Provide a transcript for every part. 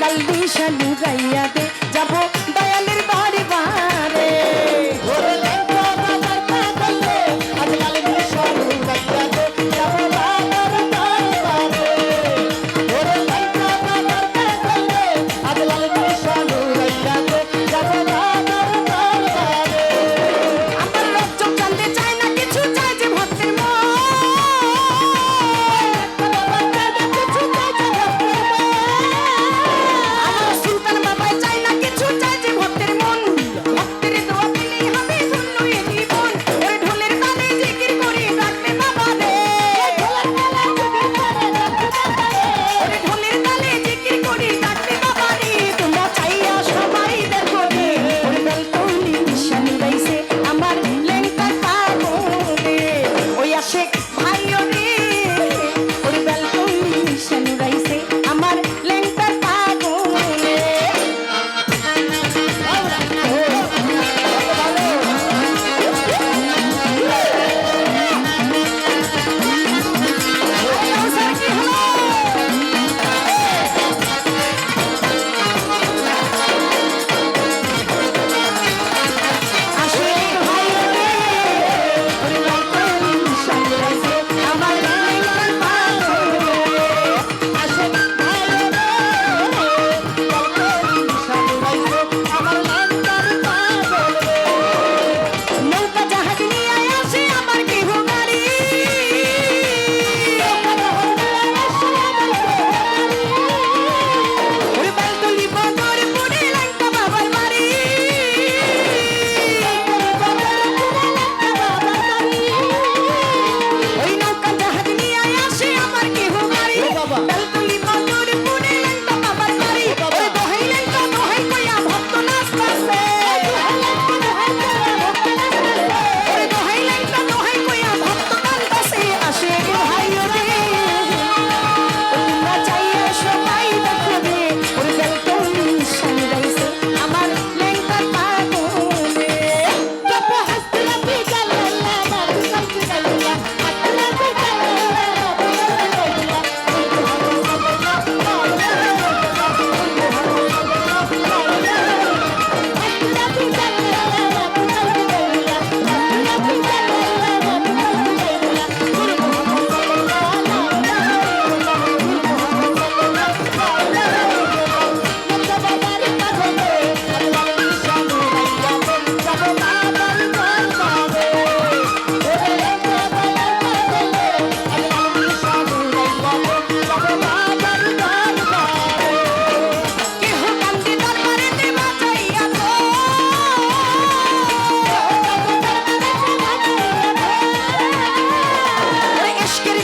লাল বিশালু গাইয়া দে। যাব Thanks.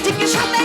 ম্যাজিকের সাথে